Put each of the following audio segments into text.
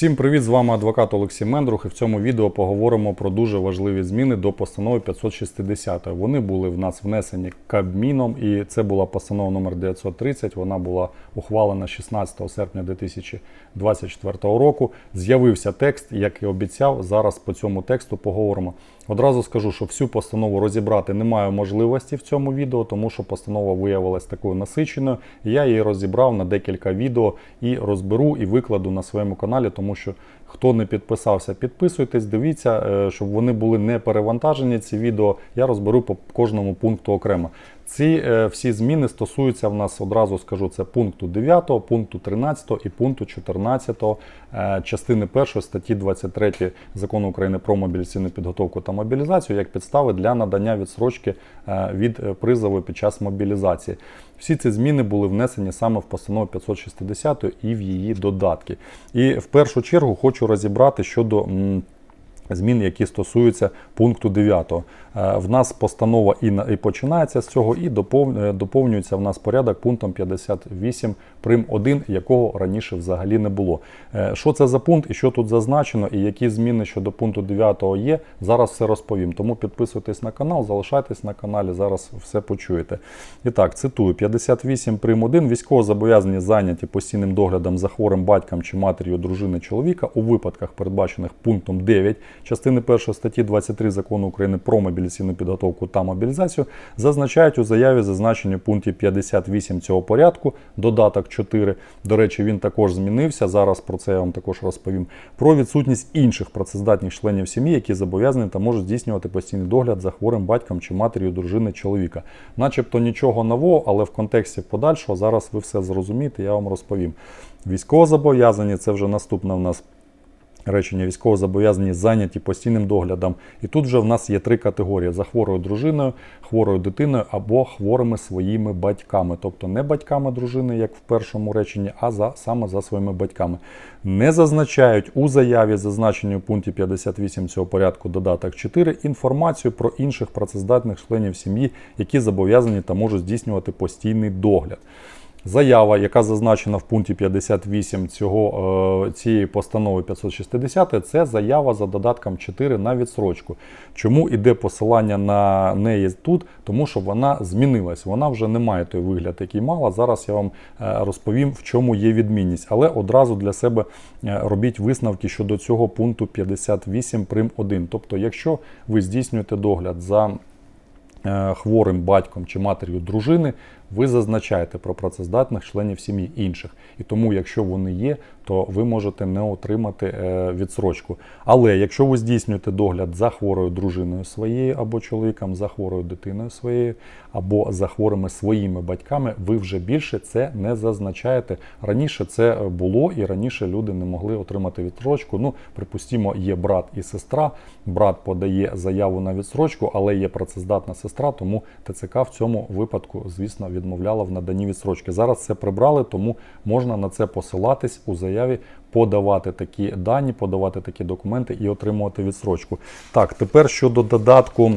Всім привіт! З вами адвокат Олексій Мендрух. І в цьому відео поговоримо про дуже важливі зміни до постанови 560. Вони були в нас внесені Кабміном, і це була постанова номер 930. Вона була ухвалена 16 серпня 2024 року. З'явився текст, як і обіцяв. Зараз по цьому тексту поговоримо. Одразу скажу, що всю постанову розібрати немає можливості в цьому відео, тому що постанова виявилась такою насиченою. Я її розібрав на декілька відео і розберу і викладу на своєму каналі, тому що хто не підписався, підписуйтесь, дивіться, е, щоб вони були не перевантажені. Ці відео я розберу по кожному пункту окремо. Ці е, всі зміни стосуються в нас одразу скажу це пункту 9, пункту 13 і пункту 14 е, частини 1 статті 23 закону України про мобілізаційну підготовку та мобілізацію як підстави для надання відсрочки е, від е, призову під час мобілізації. Всі ці зміни були внесені саме в постанову 560 і в її додатки. І в першу чергу хочу розібрати щодо. м, Змін, які стосуються пункту 9. Е, В нас постанова і, починається з цього, і е, доповнюється в нас порядок пунктом 58 прим 1, якого раніше взагалі не було. Е, Що це за пункт і що тут зазначено, і які зміни щодо пункту 9 є, зараз все розповім. Тому підписуйтесь на канал, залишайтесь на каналі, зараз все почуєте. І так, цитую: 58 прим 1. Військовозобов'язані зайняті постійним доглядом за хворим батьком чи матір'ю дружини чоловіка у випадках, передбачених пунктом 9 частини 1 статті 23 закону України про мобілізаційну підготовку та мобілізацію, зазначають у заяві, зазначені в пункті 58 цього порядку, додаток 4. До речі, він також змінився. Зараз про це я вам також розповім. Про відсутність інших працездатних членів сім'ї, які зобов'язані та можуть здійснювати постійний догляд за хворим батьком чи матір'ю дружини чоловіка. Начебто нічого нового, але в контексті подальшого зараз ви все зрозумієте, я вам розповім. Військовозобов'язані це вже наступна в нас. Речення військовозобов'язані зайняті постійним доглядом. І тут вже в нас є три категорії: за хворою дружиною, хворою дитиною або хворими своїми батьками. Тобто не батьками дружини, як в першому реченні, а за, саме за своїми батьками. Не зазначають у заяві, зазначеній у пункті 58 цього порядку додаток 4, інформацію про інших працездатних членів сім'ї, які зобов'язані та можуть здійснювати постійний догляд. Заява, яка зазначена в пункті 58 цього, е, цієї постанови 560, це заява за додатком 4 на відсрочку. Чому іде посилання на неї тут? Тому що вона змінилась. Вона вже не має той вигляд, який мала. Зараз я вам е, розповім, в чому є відмінність. Але одразу для себе е, робіть висновки щодо цього пункту 58 прим 1. Тобто, якщо ви здійснюєте догляд за хворим батьком чи матір'ю дружини, ви зазначаєте про працездатних членів сім'ї інших. І тому, якщо вони є, то ви можете не отримати е, відсрочку. Але якщо ви здійснюєте догляд за хворою дружиною своєю або чоловіком, за хворою дитиною своєю, або за хворими своїми батьками, ви вже більше це не зазначаєте. Раніше це було, і раніше люди не могли отримати відсрочку. Ну, припустімо, є брат і сестра. Брат подає заяву на відсрочку, але є працездатна сестра, тому ТЦК в цьому випадку, звісно, відмовляла в наданні відсрочки. Зараз це прибрали, тому можна на це посилатись у заяві, подавати такі дані, подавати такі документи і отримувати відсрочку. Так, тепер щодо додатку.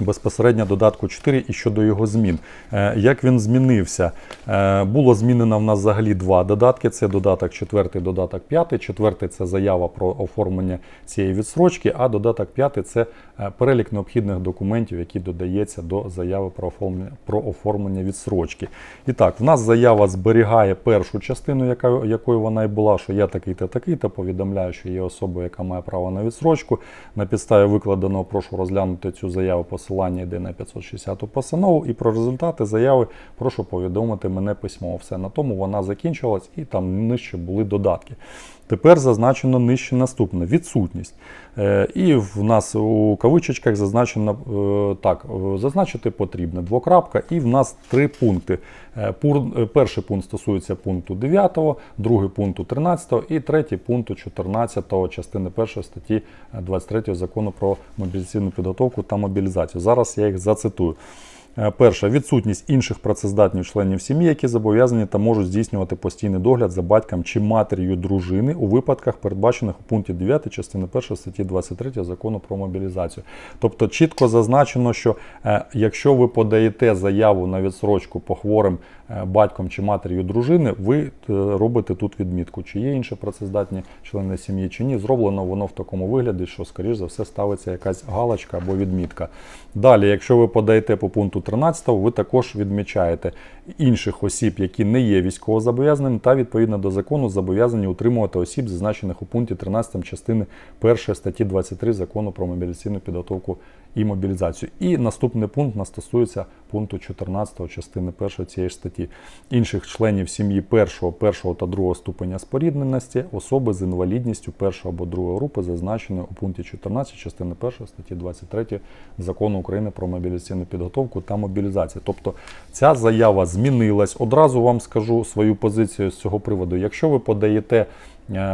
Безпосередньо додатку 4 і щодо його змін. Е, Як він змінився? Е, Було змінено в нас взагалі два додатки: це додаток 4, додаток 5. Четвертий це заява про оформлення цієї відсрочки, а додаток 5 це е, перелік необхідних документів, які додається до заяви про оформлення, про оформлення відсрочки. І так, в нас заява зберігає першу частину, яка, якою вона і була, що я такий-то повідомляю, що є особа, яка має право на відсрочку. На підставі викладеного прошу розглянути цю заяву посилання йде на 560-ту постанову. І про результати заяви прошу повідомити мене письмово. Все на тому вона закінчилась і там нижче були додатки. Тепер зазначено нижче наступне відсутність. Е, І в нас у кавичечках зазначено е, так, е, зазначити потрібно двокрапка, і в нас три пункти. Перший пункт стосується пункту 9, другий пункту 13 і третій пункту 14 частини 1 статті е, 23 закону про мобілізаційну підготовку та мобілізацію. Зараз я їх зацитую. Е, Перше, відсутність інших працездатних членів сім'ї, які зобов'язані та можуть здійснювати постійний догляд за батьком чи матір'ю дружини у випадках, передбачених у пункті 9 частини 1 статті 23 закону про мобілізацію. Тобто чітко зазначено, що е, якщо ви подаєте заяву на відсрочку по хворим батьком чи матір'ю дружини, ви е, робите тут відмітку, чи є інші працездатні члени сім'ї, чи ні. Зроблено воно в такому вигляді, що, скоріш за все, ставиться якась галочка або відмітка. Далі, якщо ви подаєте по пункту 13, ви також відмічаєте інших осіб, які не є військовозобов'язаними, та відповідно до закону зобов'язані утримувати осіб, зазначених у пункті 13 частини 1 статті 23 закону про мобілізаційну підготовку і мобілізацію. І наступний пункт нас стосується пункту 14 частини 1 цієї статті. Інших членів сім'ї першого, першого та другого ступеня спорідненості, особи з інвалідністю першого або другої групи, зазначеної у пункті 14 частини 1 статті 23 закону України про мобілізаційну підготовку та мобілізацію. Тобто ця заява змінилась. Одразу вам скажу свою позицію з цього приводу. Якщо ви подаєте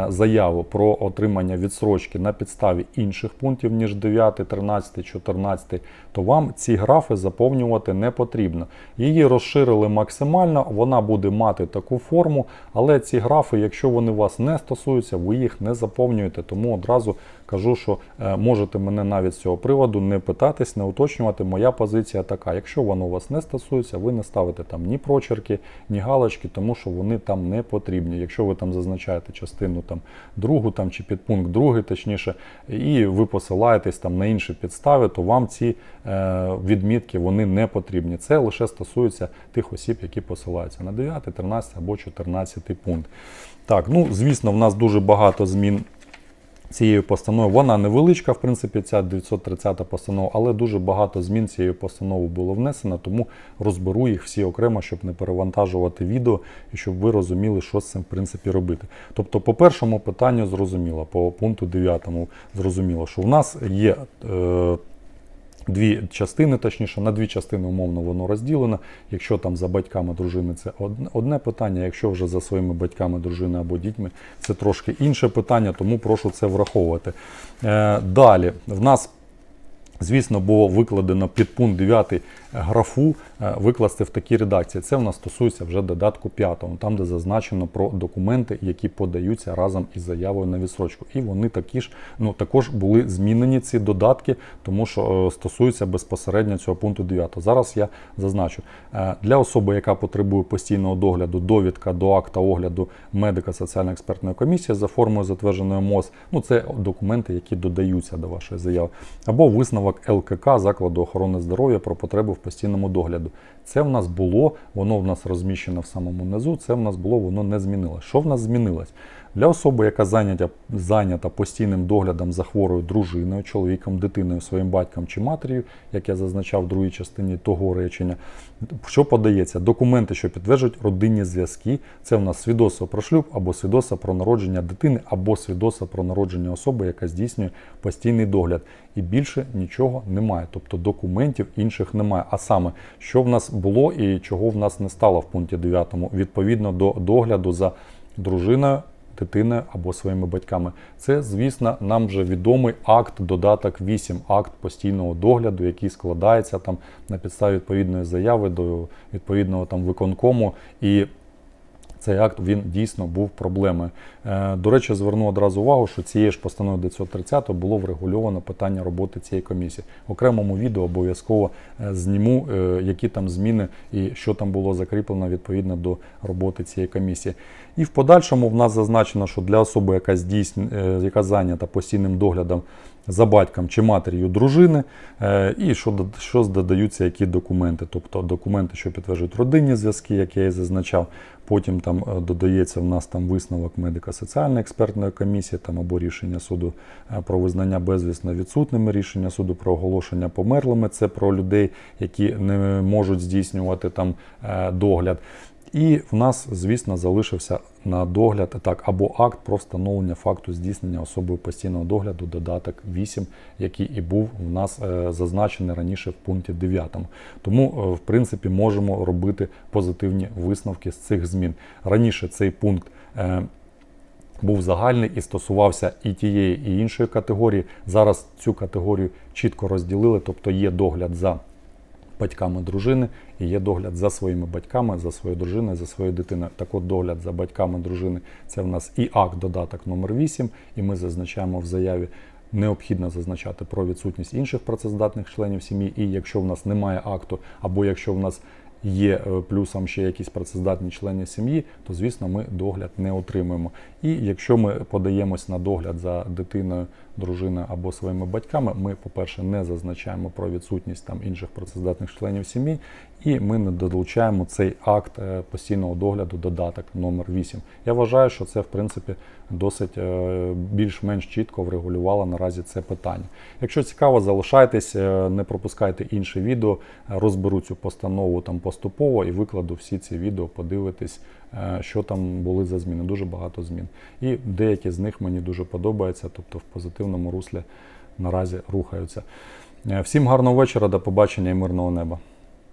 заяву про отримання відсрочки на підставі інших пунктів, ніж 9, 13, 14, то вам ці графи заповнювати не потрібно. Її розширили максимально, вона буде мати таку форму, але ці графи, якщо вони вас не стосуються, ви їх не заповнюєте. Тому одразу кажу, що е, можете мене навіть з цього приводу не питатись, не уточнювати. Моя позиція така. Якщо воно у вас не стосується, ви не ставите там ні прочерки, ні галочки, тому що вони там не потрібні. Якщо ви там зазначаєте частину там другу там чи підпункт другий, точніше, і ви посилаєтесь там на інші підстави, то вам ці е, відмітки вони не потрібні. Це лише стосується тих осіб, які посилаються на 9, 13 або 14 пункт. Так, ну звісно, в нас дуже багато змін цією постановою. Вона невеличка, в принципі, ця 930 постанова, але дуже багато змін цією постановою було внесено, тому розберу їх всі окремо, щоб не перевантажувати відео і щоб ви розуміли, що з цим в принципі робити. Тобто, по першому питанню зрозуміло, по пункту 9 зрозуміло, що в нас є. Е, Дві частини, точніше, на дві частини умовно воно розділено. Якщо там за батьками дружини це одне- питання, якщо вже за своїми батьками, дружини або дітьми, це трошки інше питання, тому прошу це враховувати. Е, далі, в нас Звісно, було викладено під пункт 9 графу е, викласти в такій редакції. Це в нас стосується вже додатку 5, там де зазначено про документи, які подаються разом із заявою на відсрочку. І вони такі ж ну також були змінені ці додатки, тому що е, стосуються безпосередньо цього пункту 9. Зараз я зазначу Е, для особи, яка потребує постійного догляду, довідка до акта огляду медика соціально експертної комісії за формою затвердженої МОЗ. Ну це документи, які додаються до вашої заяви, або висновок ЛКК закладу охорони здоров'я про потребу в постійному догляду. Це в нас було, воно в нас розміщено в самому низу. Це в нас було, воно не змінилось. Що в нас змінилось? Для особи, яка зайнята, зайнята постійним доглядом за хворою дружиною, чоловіком, дитиною, своїм батьком чи матір'ю, як я зазначав в другій частині того речення, що подається? Документи, що підтверджують родинні зв'язки. Це в нас свідоцтво про шлюб або свідоцтво про народження дитини, або свідоцтво про народження особи, яка здійснює постійний догляд. І більше нічого немає. Тобто документів інших немає. А саме, що в нас було і чого в нас не стало в пункті 9, відповідно до догляду за дружиною дитиною або своїми батьками. Це, звісно, нам вже відомий акт, додаток 8, акт постійного догляду, який складається там на підставі відповідної заяви до відповідного там виконкому. І цей акт він дійсно був проблемою. Е, До речі, зверну одразу увагу, що цією ж постановою 930 було врегульовано питання роботи цієї комісії. В окремому відео обов'язково е, зніму, е, які там зміни і що там було закріплено відповідно до роботи цієї комісії. І в подальшому в нас зазначено, що для особи, яка здійснює, яка зайнята постійним доглядом за батьком чи матір'ю дружини, е, і що, що додаються які документи, тобто документи, що підтверджують родинні зв'язки, як я і зазначав. Потім там е, додається в нас там висновок медико соціальної експертної комісії, там або рішення суду е, про визнання безвісно відсутними, рішення суду про оголошення померлими. Це про людей, які не можуть здійснювати там догляд. І в нас, звісно, залишився на догляд так або акт про встановлення факту здійснення особою постійного догляду, додаток 8, який і був в нас е, зазначений раніше в пункті 9. Тому, е, в принципі, можемо робити позитивні висновки з цих змін. Раніше цей пункт. е, був загальний і стосувався і тієї, і іншої категорії. Зараз цю категорію чітко розділили, тобто є догляд за батьками дружини і є догляд за своїми батьками, за своєю дружиною, за своєю дитиною. Так от догляд за батьками дружини це в нас і акт додаток номер 8, і ми зазначаємо в заяві. Необхідно зазначати про відсутність інших працездатних членів сім'ї, і якщо в нас немає акту, або якщо в нас є е, плюсом ще якісь працездатні члени сім'ї, то звісно ми догляд не отримуємо. І якщо ми подаємось на догляд за дитиною, дружиною або своїми батьками, ми, по-перше, не зазначаємо про відсутність там інших працездатних членів сім'ї, і ми не долучаємо цей акт е, постійного догляду, додаток номер 8. Я вважаю, що це в принципі досить е, більш-менш чітко врегулювало наразі це питання. Якщо цікаво, залишайтесь, е, не пропускайте інші відео, розберу цю постанову там поступово і викладу всі ці відео, подивитись, що там були за зміни. Дуже багато змін. І деякі з них мені дуже подобаються, тобто в позитивному руслі наразі рухаються. Е, Всім гарного вечора, до побачення і мирного неба.